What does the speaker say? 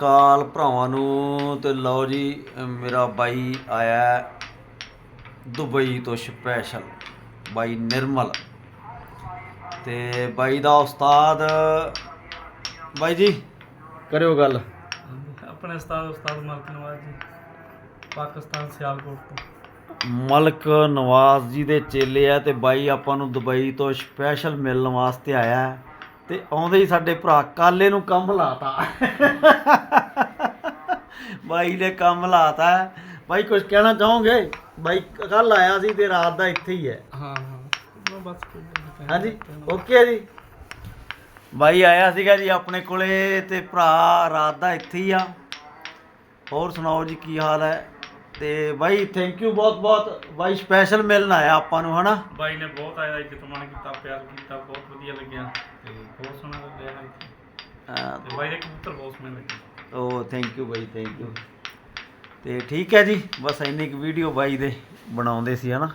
ਅਕਾਲ ਭਰਾਵਾਂ ਨੂੰ ਤੇ ਲਓ ਜੀ ਮੇਰਾ ਬਾਈ ਆਇਆ ਦੁਬਈ ਤੋਂ ਸਪੈਸ਼ਲ ਬਾਈ ਨਿਰਮਲ। ਤੇ ਬਾਈ ਦਾ ਉਸਤਾਦ ਬਾਈ ਜੀ ਕਰਿਓ ਗੱਲ। ਆਪਣੇ ਉਸਤਾਦ ਉਸਤਾਦ ਮਲਕ ਨਵਾਜ਼ ਜੀ ਪਾਕਿਸਤਾਨ ਸਿਆਲਕੋਟ ਤੋਂ। ਮਲਕ ਨਵਾਜ਼ ਜੀ ਦੇ ਚੇਲੇ ਆ ਤੇ ਬਾਈ ਆਪਾਂ ਨੂੰ ਦੁਬਈ ਤੋਂ ਸਪੈਸ਼ਲ ਮਿਲਣ ਵਾਸਤੇ ਆਇਆ ਹੈ। ਤੇ ਆਉਂਦੇ ਹੀ ਸਾਡੇ ਭਰਾ ਕਾਲੇ ਨੂੰ ਕੰਮ ਲਾਤਾ। ਬਾਈ ਨੇ ਕੰਮ ਲਾਤਾ। ਬਾਈ ਕੁਝ ਕਹਿਣਾ ਚਾਹੋਗੇ? ਬਾਈ ਕੱਲ ਆਇਆ ਸੀ ਤੇ ਰਾਤ ਦਾ ਇੱਥੇ ਹੀ ਹੈ। ਹਾਂ ਹਾਂ। ਬਸ ਹਾਂਜੀ। ਓਕੇ ਜੀ। ਬਾਈ ਆਇਆ ਸੀਗਾ ਜੀ ਆਪਣੇ ਕੋਲੇ ਤੇ ਭਰਾ ਰਾਤ ਦਾ ਇੱਥੇ ਹੀ ਆ। ਹੋਰ ਸੁਣਾਓ ਜੀ ਕੀ ਹਾਲ ਹੈ? ਤੇ ਬਾਈ ਥੈਂਕ ਯੂ ਬਹੁਤ ਬਹੁਤ। ਬਾਈ ਸਪੈਸ਼ਲ ਮਿਲਣ ਆਇਆ ਆਪਾਂ ਨੂੰ ਹਨਾ? ਬਾਈ ਨੇ ਬਹੁਤ ਆਇਆ ਇੱਜ਼ਤ ਮਾਣ ਕੀਤਾ ਪਿਆਰ ਕੀਤਾ ਬਹੁਤ ਵਧੀਆ ਲੱਗਿਆ। ਤੇ ਬਹੁਤ ਸੋਹਣਾ ਲੱਗਿਆ। ਅਹ, ਤੇ ਬਾਈ ਦੇ ਕਬੂਤਰ ਬਹੁਤ ਸੋਹਣੇ ਲੱਗੇ। ਉਹ ਥੈਂਕ ਯੂ ਬਾਈ ਥੈਂਕ ਯੂ ਤੇ ਠੀਕ ਹੈ ਜੀ ਬਸ ਇੰਨੀ ਕੁ ਵੀਡੀਓ ਬਾਈ ਦੇ ਬਣਾਉਂਦੇ ਸੀ ਹਨਾ?